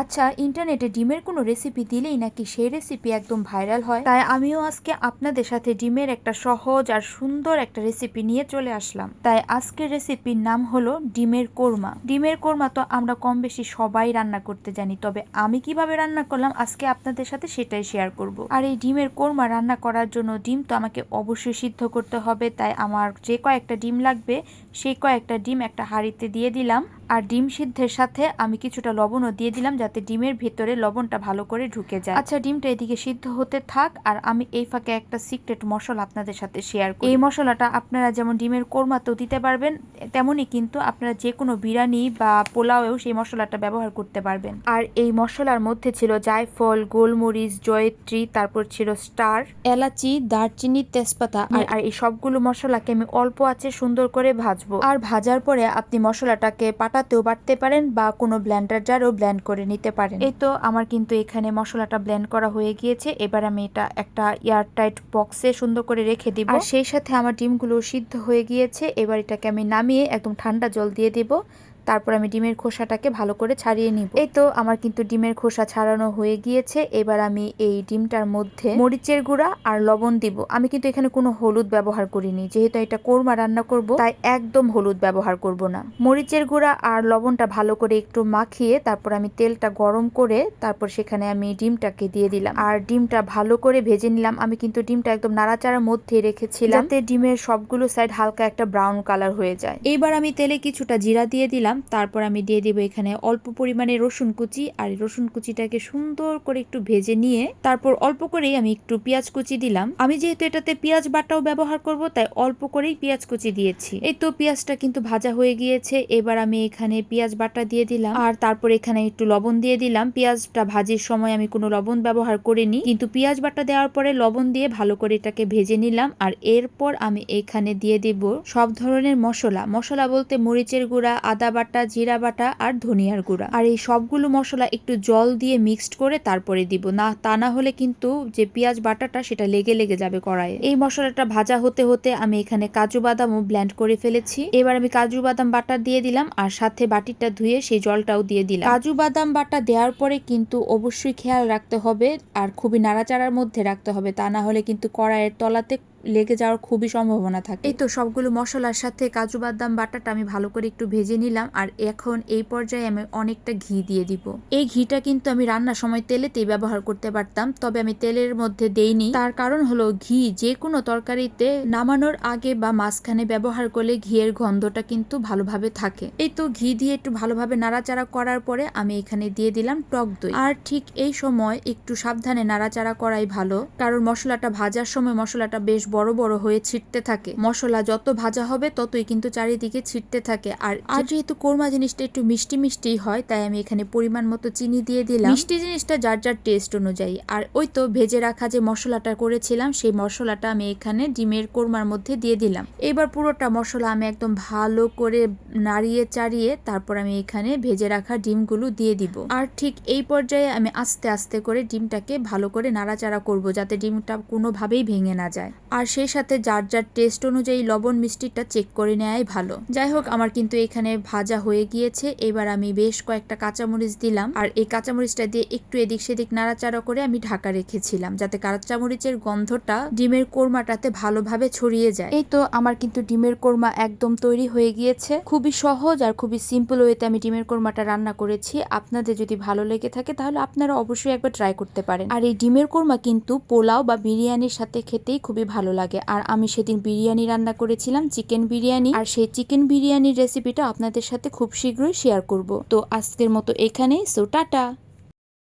আচ্ছা ইন্টারনেটে ডিমের কোনো রেসিপি দিলেই নাকি সেই রেসিপি একদম ভাইরাল হয়? তাই আমিও আজকে আপনাদের সাথে ডিমের একটা সহজ আর সুন্দর একটা রেসিপি নিয়ে চলে আসলাম। তাই আজকের রেসিপির নাম হলো ডিমের কোরমা। ডিমের কোরমা তো আমরা কম বেশি সবাই রান্না করতে জানি, তবে আমি কীভাবে রান্না করলাম আজকে আপনাদের সাথে সেটাই শেয়ার করব। আর এই ডিমের কোরমা রান্না করার জন্য ডিম তো আমাকে অবশ্যই সিদ্ধ করতে হবে, তাই আমার যে কয়েকটা ডিম লাগবে, সেই কয়েকটা ডিম একটা হাঁড়িতে দিয়ে দিলাম। আর ডিম সিদ্ধের সাথে আমি কিছুটা লবণও দিয়ে দিলাম যাতে ডিমের ভেতরে লবণটা ভালো করে ঢুকে যায়। আচ্ছা ডিমটা এদিকে সিদ্ধ হতে থাক আর আমি এই ফাঁকে একটা সিক্রেট মশলা আপনাদের সাথে শেয়ার করি। এই মশলাটা আপনারা যেমন ডিমের কোরমাতেও দিতে পারবেন তেমনই কিন্তু আপনারা যে কোনো বিরিয়ানি বা পোলাওয়েও সেই মশলাটা ব্যবহার করতে পারবেন। আর এই মশলার মধ্যে ছিল জায়ফল গোলমরিচ জয়ত্রী তারপর ছিল স্টার এলাচি দারচিনি তেজপাতা আর- আর এই সবগুলো মশলাকে আমি অল্প আছে সুন্দর করে ভাজবো। আর ভাজার পরে আপনি মশলাটাকে পাটাতেও বাটতে পারেন বা কোনো ব্ল্যান্ডার জারও ব্ল্যান্ড করে নিতে পারেন। এই তো আমার কিন্তু এখানে মশলাটা ব্ল্যান্ড করা হয়ে গিয়েছে। এবার আমি এটা একটা এয়ার টাইট বক্সে সুন্দর করে রেখে দিব। আর সেই সাথে আমার ডিমগুলো সিদ্ধ হয়ে গিয়েছে। এবার এটাকে আমি নামিয়ে একদম ঠান্ডা জল দিয়ে দিব। তারপর আমি ডিমের খোসাটাকে ভালো করে ছাড়িয়ে নিব। এই তো আমার কিন্তু ডিমের খোসা ছাড়ানো হয়ে গিয়েছে। এবার আমি এই ডিমটার মধ্যে মরিচের গুঁড়া আর লবণ দিব। আমি কিন্তু এখানে কোনো হলুদ ব্যবহার করিনি। যেহেতু এটা কোরমা রান্না করব, তাই একদম হলুদ ব্যবহার করব না। মরিচের গুঁড়া আর লবণটা ভালো করে একটু মাখিয়ে তারপর আমি তেলটা গরম করে তারপর সেখানে আমি ডিমটাকে দিয়ে দিলাম। আর ডিমটা ভালো করে ভেজে নিলাম। আমি কিন্তু ডিমটা একদম নাড়াচাড়ার মধ্যে রেখেছিলাম। যাতে ডিমের সবগুলো সাইড হালকা একটা ব্রাউন কালার হয়ে যায়। এইবার আমি তেলে কিছুটা জিরা দিয়ে দিলাম। তারপর আমি দিয়ে দিব এখানে অল্প পরিমাণে রসুন কুচি। আর রসুন কুচিটাকে সুন্দর করে একটু ভেজে নিয়ে তারপর অল্প করেই আমি একটু পেঁয়াজ কুচি দিলাম। আমি যেহেতু এটাতে পেঁয়াজ বাটাও ব্যবহার করব, তাই অল্প করেই পেঁয়াজ কুচি দিয়েছি। এই তো পেঁয়াজটা কিন্তু ভাজা হয়ে গিয়েছে। এবার আমি এখানে পেঁয়াজ বাটা দিয়ে দিলাম। আর তারপর এখানে একটু লবণ দিয়ে দিলাম। পেঁয়াজটা ভাজির সময় আমি কোনো লবণ ব্যবহার করিনি। কিন্তু পেঁয়াজ বাটা দেওয়ার পরে লবণ দিয়ে ভালো করে এটাকে ভেজে নিলাম। আর এরপর আমি এখানে দিয়ে দিব সব ধরনের মশলা। মশলা বলতে মরিচের গুঁড়া, আদা বাটা জিরা বাটা আর ধনিয়ার গুঁড়া। আর এই সবগুলো মশলা একটু জল দিয়ে মিক্সড করে তারপরে দিব। না, তা না হলে কিন্তু যে পেঁয়াজ বাটাটা, সেটা লেগে লেগে যাবে কড়াইয়ে। এই মশলাটা ভাজা হতে হতে আমি এখানে কাজু বাদামও ব্ল্যান্ড করে ফেলেছি। এবার আমি কাজু বাদাম বাটা দিয়ে দিলাম আর সাথে বাটিটা ধুয়ে সেই জলটাও দিয়ে দিলাম। কাজু বাদাম বাটা দেওয়ার পরে কিন্তু অবশ্যই খেয়াল রাখতে হবে আর খুবই নাড়াচাড়ার মধ্যে রাখতে হবে। তা না হলে কিন্তু কড়াইয়ের তলাতে লেগে যাওয়ার খুবই সম্ভাবনা থাকে। এই তো সবগুলো মশলার সাথে কাজু বাদাম, বাটাটা আমি ভালো করে একটু ভেজে নিলাম আর এখন এই পর্যায়ে আমি অনেকটা ঘি দিয়ে দিব। এই ঘিটা কিন্তু আমি রান্নার সময় তেলেতেই ব্যবহার করতে পারতাম, তবে আমি তেলের মধ্যে দেইনি। তার কারণ হলো ঘি যে কোনো তরকারিতে নামানোর আগে বা মাঝখানে ব্যবহার করলে ঘিয়ের গন্ধটা কিন্তু ভালোভাবে থাকে। এই তো ঘি দিয়ে একটু ভালোভাবে নাড়াচাড়া করার পরে আমি এখানে দিয়ে দিলাম টক দই। আর ঠিক এই সময় একটু সাবধানে নাড়াচাড়া করাই ভালো, কারণ মশলাটা ভাজার সময় মশলাটা বেশ বড় বড় হয়ে ছিটতে থাকে। মশলা যত ভাজা হবে, ততই কিন্তু চারিদিকে ছিটতে থাকে। আর আর যেহেতু কোরমা জিনিসটা একটু মিষ্টি মিষ্টি হয়, তাই আমি এখানে পরিমাণ মতো চিনি দিয়ে দিলাম। মিষ্টি জিনিসটা যার যার টেস্ট অনুযায়ী। আর ওই তো ভেজে রাখা যে মশলাটা করেছিলাম, সেই মশলাটা আমি এখানে ডিমের কোরমার মধ্যে দিয়ে দিলাম। এবার পুরোটা মশলা আমি একদম ভালো করে নাড়িয়ে চাড়িয়ে তারপর আমি এখানে ভেজে রাখা ডিমগুলো দিয়ে দিব। আর ঠিক এই পর্যায়ে আমি আস্তে আস্তে করে ডিমটাকে ভালো করে নাড়াচাড়া করব, যাতে ডিমটা কোনোভাবেই ভেঙে না যায়। আর সেই সাথে যার যার টেস্ট অনুযায়ী লবণ মিষ্টিটা চেক করে নেওয়াই ভালো। যাই হোক আমার কিন্তু এখানে ভাজা হয়ে গিয়েছে। এবার আমি বেশ কয়েকটা কাঁচামরিচ দিলাম। আর এই কাঁচামরিচটা দিয়ে একটু এদিক সেদিক নাড়াচাড়া করে আমি ঢাকা রেখেছিলাম, যাতে কাঁচামরিচের গন্ধটা ডিমের কোরমাটাতে ভালোভাবে ছড়িয়ে যায়। এই তো আমার কিন্তু ডিমের কোরমা একদম তৈরি হয়ে গিয়েছে। খুবই সহজ আর খুবই সিম্পল ওয়েতে আমি ডিমের কোরমাটা রান্না করেছি। আপনাদের যদি ভালো লেগে থাকে, তাহলে আপনারা অবশ্যই একবার ট্রাই করতে পারেন। আর এই ডিমের কোরমা কিন্তু পোলাও বা বিরিয়ানির সাথে খেতেই খুবই ভালো লাগে। আর আমি সেদিন বিরিয়ানি রান্না করেছিলাম, চিকেন বিরিয়ানি। আর সেই চিকেন বিরিয়ানির রেসিপিটা আপনাদের সাথে খুব শীঘ্রই শেয়ার করব। তো আজকের মতো এখানেই সো টাটা!